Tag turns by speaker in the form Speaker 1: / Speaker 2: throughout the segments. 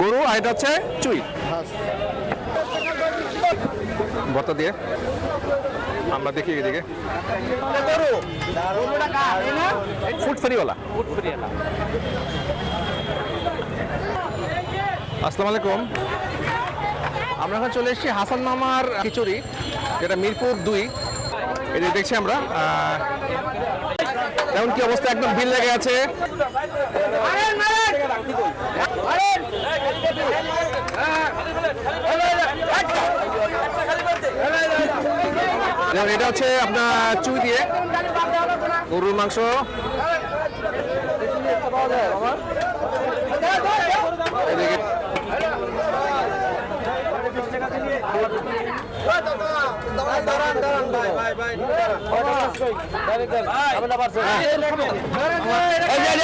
Speaker 1: গরু আর হচ্ছে চুই। ভর্তা দিয়ে। আমরা দেখি এদিকে। ফেরিওয়ালা। আসসালামু আলাইকুম। আমরা এখন চলে এসেছি হাসান মামার খিচুড়ি, যেটা মিরপুর দুই। এটা দেখছি আমরা তেমন কি অবস্থা? একদম বিল লেগে আছে। এটা হচ্ছে আপনার চুই দিয়ে গরুর মাংস এদিকে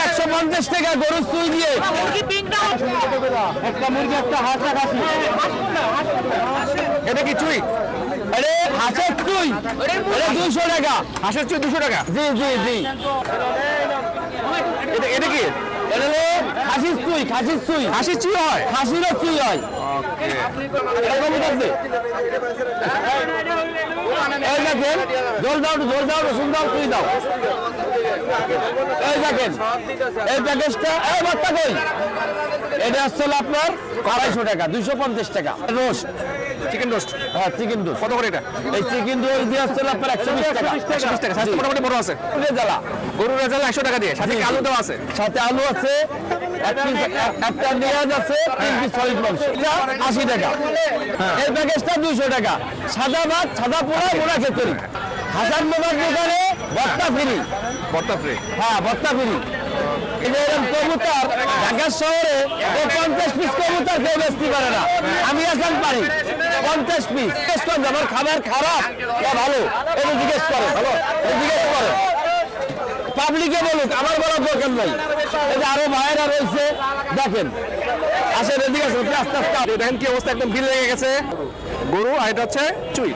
Speaker 2: একশো পঞ্চাশ টাকা গরু চুই দিয়ে একটা মুরগি একটা হাঁস খাসি
Speaker 1: এটা কি চুই
Speaker 2: আরে হাঁসের চুই এটা টাকা
Speaker 1: হাঁসের চুই দুশো টাকা
Speaker 2: জি জি জি
Speaker 1: এটা কি
Speaker 2: এটা খাসির চুই খাসির চুই।
Speaker 1: হাসির চুই হয়?
Speaker 2: খাসিরও চুই হয়। এই দেখেন জল দাও জল দাও রসুন দাও চুই দাও। এই দেখেন এই প্যাকেজটা এই বাচ্চা কই? এটা আসছে আপনার আড়াইশো টাকা দুইশো পঞ্চাশ টাকা। রোস্ট।
Speaker 1: Chicken roast?
Speaker 2: হ্যাঁ চিকেন রোস্ট।
Speaker 1: কত করে এটা?
Speaker 2: এই চিকেন দিয়ে আসছে আপনার একশো বিশ টাকা।
Speaker 1: একশো বিশ টাকা। মোটামুটি বড় আছে। গরুর রেজাল। একশো টাকা দিয়ে সাথে। আলু দেওয়া আছে।
Speaker 2: সাথে আলু আছে একটা পেঁয়াজ আছে তিন পিস সলিড মাংস। আশি টাকা। এই প্যাকেজটা দুইশো টাকা। সাদা ভাত সাদা পোড়া মোড়া খেতুরি হাজার মোড়ার দোকানে ভর্তা ফ্রি।
Speaker 1: ভর্তা ফ্রি।
Speaker 2: হ্যাঁ ভর্তা ফ্রি। কবুতর ঢাকা শহরে ও পঞ্চাশ পিস কবুতর কেউ বেচতে পারে না। আমি এখন পারি। পঞ্চাশ পিস। আমার খাবার খারাপ। না ভালো। এটা জিজ্ঞেস করে। ভালো জিজ্ঞেস করে। পাবলিকে বলুক, আমার বলার দরকার নাই। এই যে আরও ভাইয়েরা রয়েছে, দেখেন। এদিকে আসেন, আপনি আস্তে আস্তে।
Speaker 1: দেখেন কি অবস্থা, একদম ভিড় লেগে গেছে। গরু, আর এটা হচ্ছে চুই।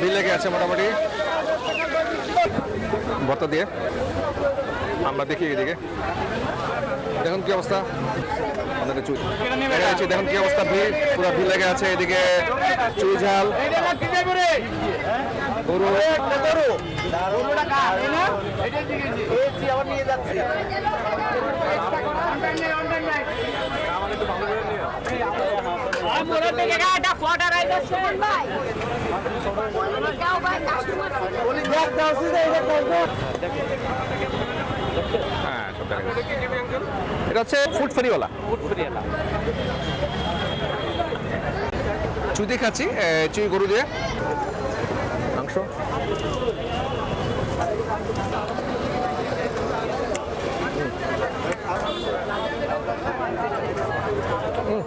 Speaker 1: ভিড় লেগে আছে মোটামুটি। ভর্তা দিয়ে। আমরা দেখি এদিকে। দেখুন কি অবস্থা। এটা হচ্ছে দেখুন কি অবস্থা, ভিড়, পুরো ভিড় লেগে আছে এদিকে। চুই ঝাল। গরু। হ্যাঁ এটা হচ্ছে ফুড ফ্রিওয়ালা। ফুড ফেরিওয়ালা। চুই খাচ্ছি চুই গরু দিয়ে। মাংস। হুম